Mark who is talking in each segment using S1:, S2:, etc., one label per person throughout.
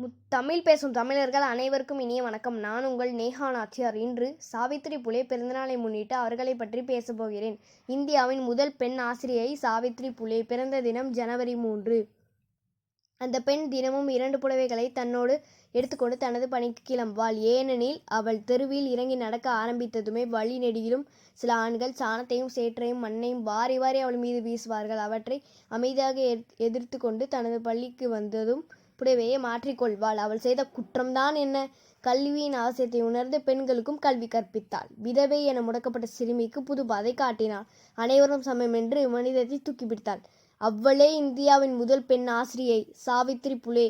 S1: முத்தமிழ் பேசும் தமிழர்கள் அனைவருக்கும் இனிய வணக்கம். நான் உங்கள் நேஹா நாச்சியார். இன்று சாவித்திரி புலே பிறந்தநாளை முன்னிட்டு அவர்களை பற்றி பேசப்போகிறேன் இந்தியாவின் முதல் பெண் ஆசிரியை சாவித்திரி புலே பிறந்த தினம் ஜனவரி மூன்று. அந்த பெண் தினமும் இரண்டு புடவைகளை தன்னோடு எடுத்துக்கொண்டு தனது பணிக்கு கிளம்புவாள். ஏனெனில் அவள் தெருவில் இறங்கி நடக்க ஆரம்பித்ததுமே வழி நெடுகிலும் சில ஆண்கள் சாணத்தையும் சேற்றையும் மண்ணையும் வாரி வாரி அவள் மீது வீசுவார்கள். அவற்றை அமைதியாக எதிர்- எதிர்த்து கொண்டு தனது பள்ளிக்கு வந்ததும் புடவையை மாற்றிக்கொள்வாள். அவள் செய்த குற்றம்தான் என்ன? கல்வியின் அவசியத்தை உணர்ந்து பெண்களுக்கும் கல்வி கற்பித்தாள். விதவை என முடக்கப்பட்ட சிறுமிக்கு புது பாதை காட்டினாள். அனைவரும் சமம் என்று மனிதத்தை தூக்கி பிடித்தாள் அவ்வளே இந்தியாவின் முதல் பெண் ஆசிரியை சாவித்ரி புலே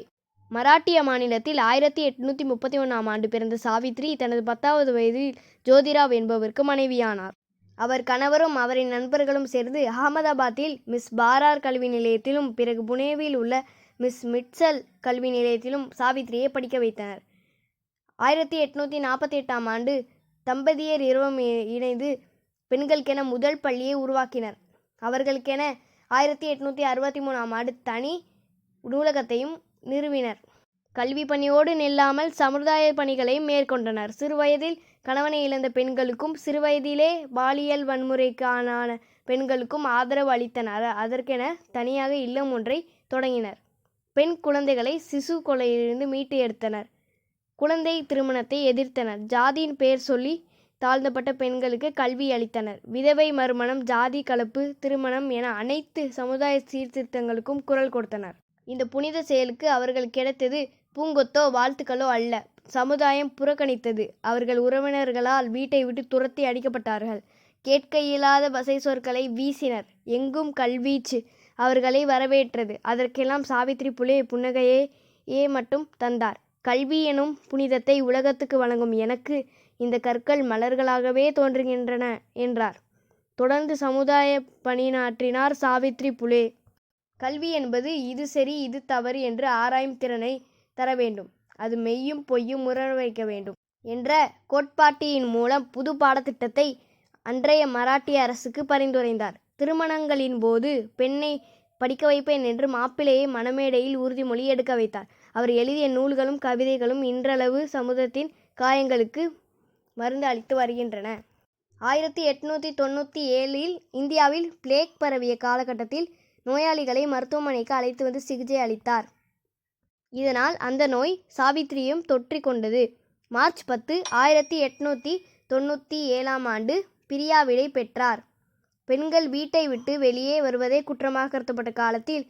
S1: மராட்டிய மாநிலத்தில் ஆயிரத்தி எட்நூத்தி முப்பத்தி ஒன்றாம் ஆண்டு பிறந்த சாவித்ரி தனது பத்தாவது வயதில் ஜோதிராவ் என்பவருக்கு மனைவியானார். அவர் கணவரும் அவரின் நண்பர்களும் சேர்ந்து அகமதாபாத்தில் மிஸ் பாரார் கல்வி நிலையத்திலும் பிறகு புனேவில் உள்ள மிஸ் மிட்சல் கல்வி நிலையத்திலும் சாவித்திரியை படிக்க வைத்தனர். ஆயிரத்தி எட்நூற்றி நாற்பத்தி எட்டாம் ஆண்டு தம்பதியர் இருவம் இ- இணைந்து பெண்களுக்கென முதல் பள்ளியை உருவாக்கினர். அவர்களுக்கென ஆயிரத்தி எட்நூற்றி அறுபத்தி மூணாம் ஆண்டு தனி நூலகத்தையும் நிறுவினர். கல்வி பணியோடு நில்லாமல் சமுதாய பணிகளையும் மேற்கொண்டனர். சிறுவயதில் கணவனை இழந்த பெண்களுக்கும் சிறுவயதிலே பாலியல் வன்முறைக்கான பெண்களுக்கும் ஆதரவு அளித்தனர். அதற்கென தனியாக இல்லம் ஒன்றை தொடங்கினர். பெண் குழந்தைகளை சிசு கொலையிலிருந்து மீட்டு எடுத்தனர். குழந்தை திருமணத்தை எதிர்த்தனர். ஜாதியின் பெயர் சொல்லி தாழ்ந்தப்பட்ட பெண்களுக்கு கல்வி அளித்தனர். விதவை மறுமணம் ஜாதி கலப்பு திருமணம் என அனைத்து சமுதாய சீர்திருத்தங்களுக்கும் குரல் கொடுத்தனர். இந்த புனித செயலுக்கு அவர்கள் கிடைத்தது பூங்கொத்தோ வாழ்த்துக்களோ அல்ல. சமுதாயம் புறக்கணித்தது. அவர்கள் உறவினர்களால் வீட்டை விட்டு துரத்தி அடிக்கப்பட்டார்கள். கேட்க இயலாத வசை சொற்களை வீசினர். எங்கும் கல்வீச்சு அவர்களை வரவேற்றது. அதற்கெல்லாம் சாவித்ரி புலே புன்னகையே ஏ மட்டும் தந்தார். கல்வி எனும் புனிதத்தை உலகத்துக்கு வழங்கும் எனக்கு இந்த கற்கள் மலர்களாகவே தோன்றுகின்றன என்றார். தொடர்ந்து சமுதாய பணியாற்றினார் சாவித்ரி புலே. கல்வி என்பது இது சரி இது தவறு என்று ஆராயும் திறனை தர வேண்டும். அது மெய்யும் பொய்யும் உணர வைக்க வேண்டும் என்ற கோட்பாட்டியின் மூலம் புது பாடத்திட்டத்தை அன்றைய மராட்டிய அரசுக்கு பரிந்துரைந்தார். திருமணங்களின் போது பெண்ணை படிக்க வைப்பேன் என்று மாப்பிள்ளையை மணமேடையில் உறுதிமொழி எடுக்க வைத்தார். அவர் எழுதிய நூல்களும் கவிதைகளும் இன்றளவு சமுதத்தின் காயங்களுக்கு மருந்து அளித்து வருகின்றன. ஆயிரத்தி எட்நூற்றி தொண்ணூற்றி ஏழில் இந்தியாவில் பிளேக் பரவிய காலகட்டத்தில் நோயாளிகளை மருத்துவமனைக்கு அழைத்து வந்து சிகிச்சை அளித்தார். இதனால் அந்த நோய் சாவித்திரியும் தொற்றிக்கொண்டது மார்ச் பத்து ஆயிரத்தி எட்நூற்றி தொண்ணூற்றி ஏழாம் ஆண்டு பிரியாவிடை பெற்றார். பெண்கள் வீட்டை விட்டு வெளியே வருவதே குற்றமாக கருதப்பட்ட காலத்தில்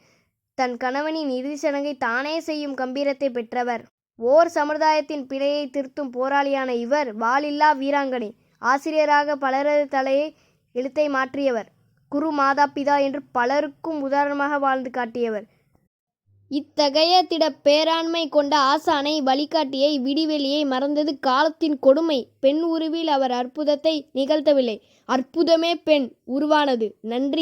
S1: தன் கணவனின் இறுதிச் சடங்கை தானே செய்யும் கம்பீரத்தை பெற்றவர். ஓர் சமுதாயத்தின் பிழையை திருத்தும் போராளியான இவர் வாலில்லா வீராங்கனை. ஆசிரியராக பலரது தலையை எழுத்தை மாற்றியவர். குரு மாதா பிதா என்று பலருக்கும் உதாரணமாக வாழ்ந்து காட்டியவர். இத்தகைய திட பேராண்மை கொண்ட ஆசானை வழிகாட்டியை விடிவெளியை மறந்தது காலத்தின் கொடுமை. பெண் உருவில் அவர் அற்புதத்தை நிகழ்த்தவில்லை. அற்புதமே பெண் உருவானது. நன்றி.